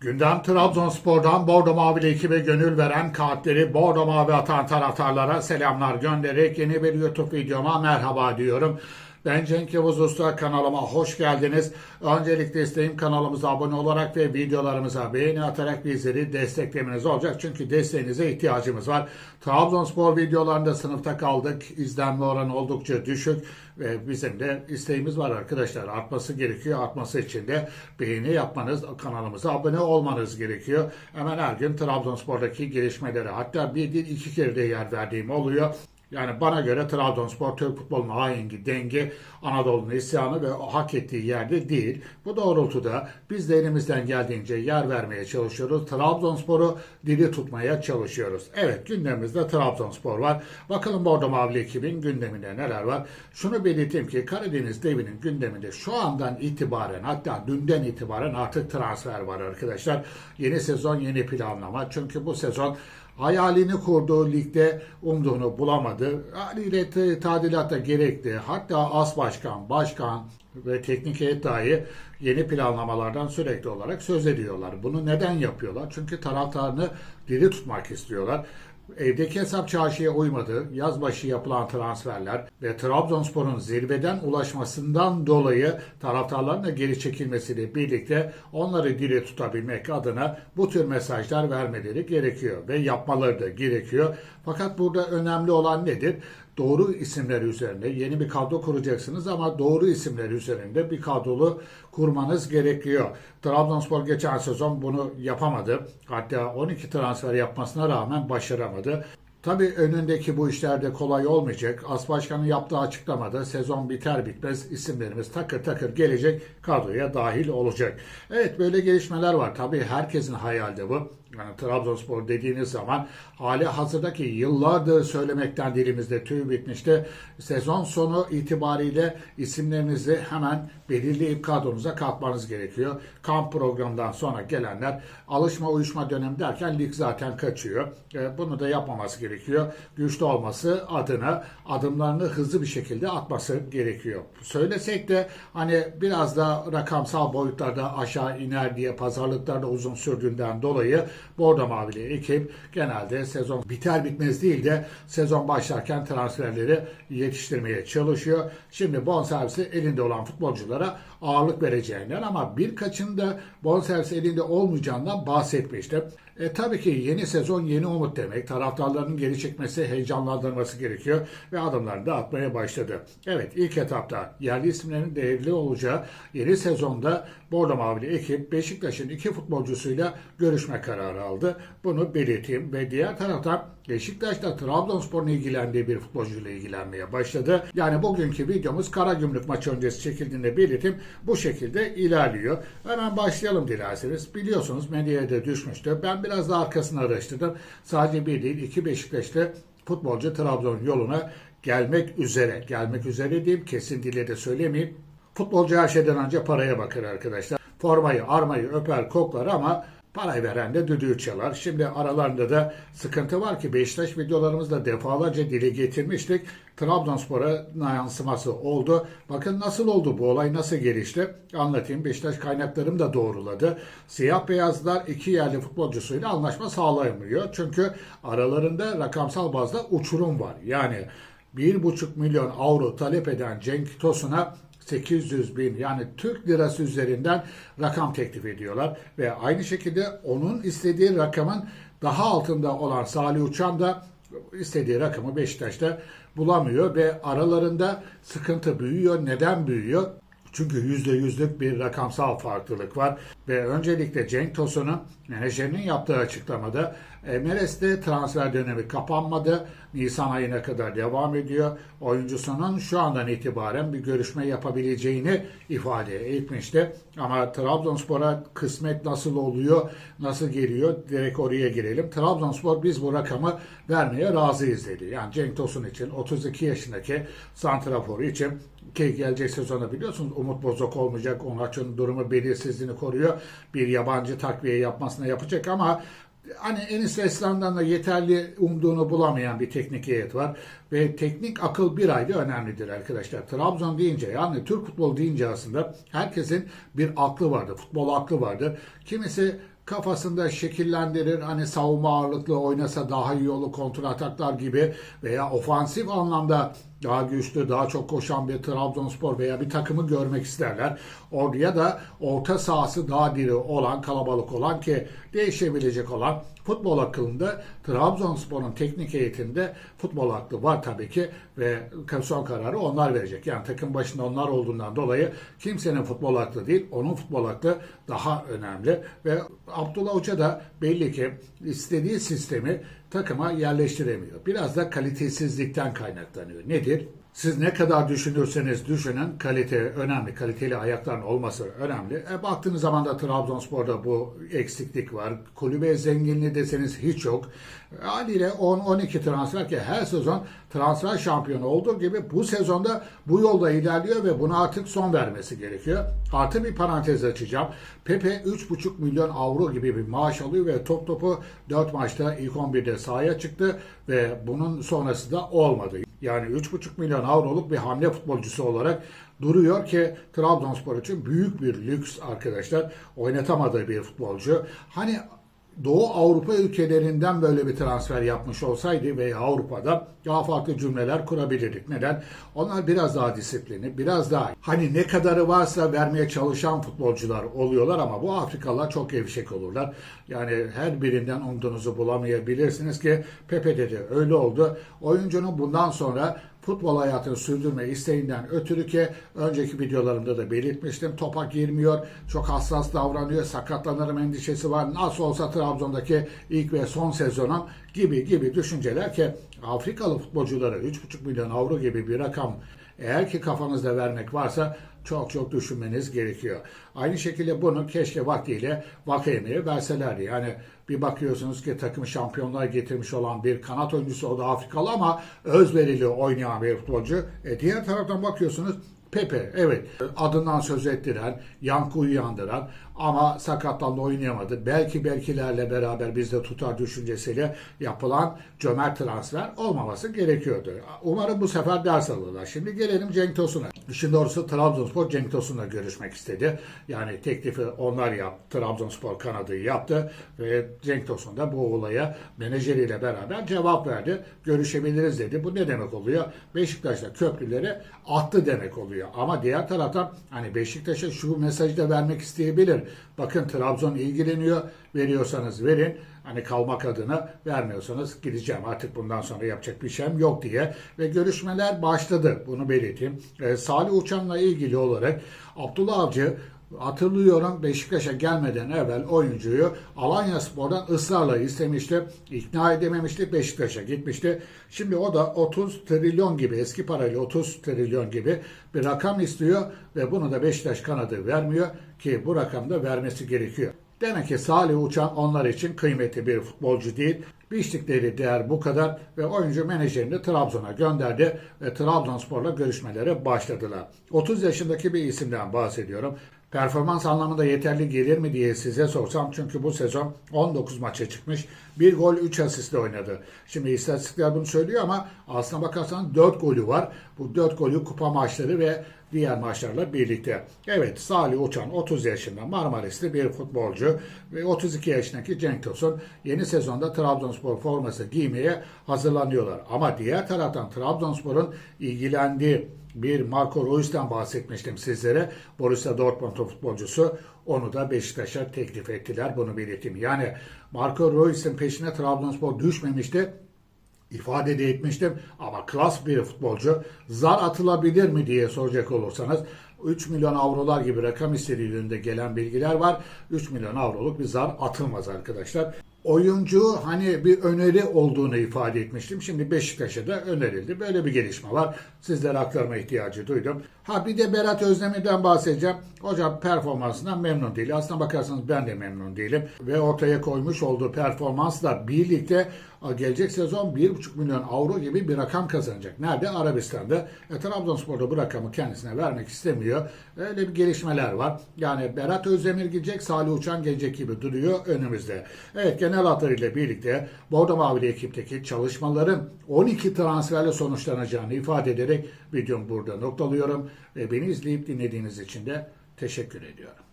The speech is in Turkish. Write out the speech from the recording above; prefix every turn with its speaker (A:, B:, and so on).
A: Gündem Trabzonspor'dan Bordo Mavili ekibe gönül veren kalpleri Bordo Mavi atan taraftarlara selamlar göndererek yeni bir YouTube videoma merhaba diyorum. Ben Cenk Yavuz Usta kanalıma hoş geldiniz. Öncelikle isteğim kanalımıza abone olarak ve videolarımıza beğeni atarak bizleri desteklemeniz olacak. Çünkü desteğinize ihtiyacımız var. Trabzonspor videolarında sınıfta kaldık. İzlenme oranı oldukça düşük ve bizim de isteğimiz var arkadaşlar. Artması gerekiyor. Artması için de beğeni yapmanız, kanalımıza abone olmanız gerekiyor. Hemen her gün Trabzonspor'daki gelişmeleri hatta bir değil iki kere de yer verdiğim oluyor. Yani bana göre Trabzonspor Türk futbolunun ahengi, dengi, Anadolu'nun isyanı ve hak ettiği yerde değil. Bu doğrultuda biz de elimizden geldiğince yer vermeye çalışıyoruz. Trabzonspor'u diri tutmaya çalışıyoruz. Evet gündemimizde Trabzonspor var. Bakalım Bordo Mavili ekibin gündeminde neler var. Şunu belirteyim ki Karadeniz devinin gündeminde şu andan itibaren hatta dünden itibaren artık transfer var arkadaşlar. Yeni sezon yeni planlama. Çünkü bu sezon hayalini kurduğu ligde umduğunu bulamadı. Haliyle tadilata gerekti. Hatta as başkan, başkan ve teknik heyet dahi yeni planlamalardan sürekli olarak söz ediyorlar. Bunu neden yapıyorlar? Çünkü taraftarını diri tutmak istiyorlar. Evdeki hesap çarşıya uymadı. Yaz başı yapılan transferler ve Trabzonspor'un zirveden ulaşmasından dolayı taraftarların da geri çekilmesiyle birlikte onları diri tutabilmek adına bu tür mesajlar vermeleri gerekiyor ve yapmaları da gerekiyor. Fakat burada önemli olan nedir? Doğru isimler üzerinde yeni bir kadro kuracaksınız ama doğru isimler üzerinde bir kadrolu kurmanız gerekiyor. Trabzonspor geçen sezon bunu yapamadı. Hatta 12 transfer yapmasına rağmen başaramadı. Tabii önündeki bu işlerde kolay olmayacak. As Başkan'ın yaptığı açıklamada sezon biter bitmez isimlerimiz takır takır gelecek kadroya dahil olacak. Evet böyle gelişmeler var. Tabii herkesin hayalde bu. Yani Trabzonspor dediğiniz zaman hali hazırdaki yıllardır söylemekten dilimizde tüy bitmişti. Sezon sonu itibariyle isimlerinizi hemen belirleyip kadronuza katmanız gerekiyor. Kamp programından sonra gelenler alışma uyuşma dönemi derken lig zaten kaçıyor. E, Bunu da yapmaması gerekiyor. Güçlü olması adına adımlarını hızlı bir şekilde atması gerekiyor. Söylesek de hani biraz da rakamsal boyutlarda aşağı iner diye pazarlıklarda uzun sürdüğünden dolayı Bordo Mavili ekip genelde sezon biter bitmez değil de sezon başlarken transferleri yetiştirmeye çalışıyor. Şimdi bonservisi elinde olan futbolculara ağırlık vereceğinden ama birkaçında bonservis elinde olmayacağından bahsetmiştim. E, tabii ki yeni sezon yeni umut demek. Taraftarların geri çekmesi, heyecanlandırması gerekiyor ve adımlarını da atmaya başladı. Evet ilk etapta yerli isimlerin değerli olacağı yeni sezonda Bordo Mavili ekip Beşiktaş'ın iki futbolcusuyla görüşme kararı aldı. Bunu belirteyim ve diğer taraftan Beşiktaş'ta Trabzonspor'un ilgilendiği bir futbolcuyla ilgilenmeye başladı. Yani bugünkü videomuz Karagümrük maçı öncesi çekildiğinde belirtim bu şekilde ilerliyor. Hemen başlayalım dilerseniz. Biliyorsunuz medyaya da düşmüştü. Ben biraz da arkasını araştırdım. Sadece bir değil iki Beşiktaş'ta futbolcu Trabzon yoluna gelmek üzere. Gelmek üzere diyeyim kesin dille de söylemeyeyim. Futbolcu her şeyden önce paraya bakar arkadaşlar. Formayı, armayı öper, koklar ama parayı veren de düdüğü çalar. Şimdi aralarında da sıkıntı var ki Beşiktaş videolarımızda defalarca dile getirmiştik. Trabzonspor'a yansıması oldu. Bakın nasıl oldu bu olay nasıl gelişti anlatayım. Beşiktaş kaynaklarım da doğruladı. Siyah beyazlar iki yerli futbolcusuyla anlaşma sağlayamıyor. Çünkü aralarında rakamsal bazda uçurum var. Yani 1,5 milyon avro talep eden Cenk Tosun'a 800 bin yani Türk lirası üzerinden rakam teklif ediyorlar. Ve aynı şekilde onun istediği rakamın daha altında olan Salih Uçan da istediği rakamı Beşiktaş'ta bulamıyor ve aralarında sıkıntı büyüyor. Neden büyüyor? Çünkü yüzde yüzlük bir rakamsal farklılık var. Ve öncelikle Cenk Tosun'un menajerinin yaptığı açıklamada Emeres'te transfer dönemi kapanmadı. Nisan ayına kadar devam ediyor. Oyuncusunun şu andan itibaren bir görüşme yapabileceğini ifade etmişti. Ama Trabzonspor'a kısmet nasıl oluyor, nasıl geliyor direkt oraya girelim. Trabzonspor biz bu rakamı vermeye razıyız dedi. Yani Cenk Tosun için 32 yaşındaki santraforu için ki gelecek sezonu biliyorsunuz Umut Bozok olmayacak. Onaç'ın durumu belirsizliğini koruyor. Bir yabancı takviye yapmasına yapacak ama hani Enis Reslan'dan da yeterli umduğunu bulamayan bir teknik heyet var. Ve teknik akıl bir ayda önemlidir arkadaşlar. Trabzon deyince yani Türk futbolu deyince aslında herkesin bir aklı vardır. Futbol aklı vardır. Kimisi kafasında şekillendirir. Hani savunma ağırlıklı oynasa daha iyi olur kontra ataklar gibi veya ofansif anlamda daha güçlü, daha çok koşan bir Trabzonspor veya bir takımı görmek isterler. Oraya da orta sahası daha diri olan, kalabalık olan ki değişebilecek olan futbol akılında Trabzonspor'un teknik eğitimde futbol aklı var tabii ki ve son kararı onlar verecek. Yani takım başında onlar olduğundan dolayı kimsenin futbol aklı değil, onun futbol aklı daha önemli ve Abdullah Hoca da belli ki istediği sistemi takıma yerleştiremiyor. Biraz da kalitesizlikten kaynaklanıyor. Nedir? Siz ne kadar düşünürseniz düşünün kalite önemli. Kaliteli ayakların olması önemli. E, baktığınız zaman da Trabzonspor'da bu eksiklik var. Kulübe zenginliği deseniz hiç yok. Haliyle 10-12 transfer ki her sezon transfer şampiyonu olduğu gibi bu sezonda bu yolda ilerliyor ve buna artık son vermesi gerekiyor. Artı bir parantez açacağım. Pepe 3,5 milyon avro gibi bir maaş alıyor ve top topu 4 maçta ilk 11'de sahaya çıktı ve bunun sonrası da olmadı. Yani 3,5 milyon avroluk bir hamle futbolcusu olarak duruyor ki Trabzonspor için büyük bir lüks arkadaşlar. Oynatamadığı bir futbolcu. Hani Doğu Avrupa ülkelerinden böyle bir transfer yapmış olsaydı veya Avrupa'da daha farklı cümleler kurabilirdik. Neden? Onlar biraz daha disiplinli, biraz daha hani ne kadarı varsa vermeye çalışan futbolcular oluyorlar ama bu Afrikalılar çok gevşek olurlar. Yani her birinden umduğunuzu bulamayabilirsiniz ki Pepe dedi öyle oldu. Oyuncunun bundan sonra futbol hayatını sürdürme isteğinden ötürü ki önceki videolarımda da belirtmiştim. Topa girmiyor, çok hassas davranıyor, sakatlanırım endişesi var. Nasıl olsa Trabzon'daki ilk ve son sezonun gibi gibi düşünceler ki Afrikalı futbolculara 3,5 milyon avro gibi bir rakam eğer ki kafanızda vermek varsa çok çok düşünmeniz gerekiyor. Aynı şekilde bunu keşke vaktiyle Vakayeme'ye verselerdi. Yani bir bakıyorsunuz ki takım şampiyonlar getirmiş olan bir kanat oyuncusu o da Afrikalı ama özverili oynayan bir futbolcu. E, diğer taraftan bakıyorsunuz Pepe evet adından söz ettiren, yankı uyandıran ama sakatlandı oynayamadı. Belki belkilerle beraber bizde tutar düşüncesiyle yapılan cömert transfer olmaması gerekiyordu. Umarım bu sefer ders alırlar. Şimdi gelelim Cenk Tosun'a. İşin doğrusu Trabzonspor Cenk Tosun'la görüşmek istedi. Yani teklifi onlar yaptı. Trabzonspor kanadı yaptı ve Cenk Tosun da bu olaya menajeriyle beraber cevap verdi. Görüşebiliriz dedi. Bu ne demek oluyor? Beşiktaş'ta köprüleri attı demek oluyor. Ama diğer taraftan hani Beşiktaş'a şu mesajı da vermek isteyebilir. Bakın Trabzon ilgileniyor. Veriyorsanız verin. Hani kalmak adına vermiyorsanız gideceğim. Artık bundan sonra yapacak bir şeyim yok diye. Ve görüşmeler başladı. Bunu belirteyim. Ee, Salih Uçan'la ilgili olarak Abdullah Avcı Hatırlıyorum Beşiktaş'a gelmeden evvel oyuncuyu Alanya Spor'dan ısrarla istemişti. İkna edememişti. Beşiktaş'a gitmişti. Şimdi o da 30 trilyon gibi eski parayla 30 trilyon gibi bir rakam istiyor ve bunu da Beşiktaş kanadı vermiyor ki bu rakamda vermesi gerekiyor. Demek ki Salih Uçan onlar için kıymetli bir futbolcu değil. Biçtikleri değer bu kadar ve oyuncu menajerini Trabzon'a gönderdi ve Trabzonspor'la görüşmelere başladılar. 30 yaşındaki bir isimden bahsediyorum. Performans anlamında yeterli gelir mi diye size sorsam çünkü bu sezon 19 maça çıkmış. 1 gol 3 asistle oynadı. Şimdi istatistikler bunu söylüyor ama aslına bakarsan 4 golü var. Bu 4 golü kupa maçları ve diğer maçlarla birlikte. Evet Salih Uçan 30 yaşında Marmaris'te bir futbolcu ve 32 yaşındaki Cenk Tosun yeni sezonda Trabzonspor forması giymeye hazırlanıyorlar. Ama diğer taraftan Trabzonspor'un ilgilendiği bir Marco Reus'ten bahsetmiştim sizlere. Borussia Dortmund'un futbolcusu. Onu da Beşiktaş'a teklif ettiler. Bunu belirteyim. Yani Marco Reus'in peşine Trabzonspor düşmemişti ifade de etmiştim. Ama klas bir futbolcu. Zar atılabilir mi diye soracak olursanız 3 milyon avrolar gibi rakam istediği gelen bilgiler var. 3 milyon avroluk bir zar atılmaz arkadaşlar oyuncu hani bir öneri olduğunu ifade etmiştim. Şimdi Beşiktaş'a da önerildi. Böyle bir gelişme var. Sizlere aktarma ihtiyacı duydum. Ha bir de Berat Özdemir'den bahsedeceğim. Hocam performansından memnun değil. Aslına bakarsanız ben de memnun değilim. Ve ortaya koymuş olduğu performansla birlikte gelecek sezon 1,5 milyon avro gibi bir rakam kazanacak. Nerede? Arabistan'da. E, Trabzonspor'da bu rakamı kendisine vermek istemiyor. Öyle bir gelişmeler var. Yani Berat Özdemir gidecek, Salih Uçan gelecek gibi duruyor önümüzde. Evet genel hatlarıyla birlikte Bordo Mavili ekipteki çalışmaların 12 transferle sonuçlanacağını ifade ederek videomu burada noktalıyorum. Ve beni izleyip dinlediğiniz için de teşekkür ediyorum.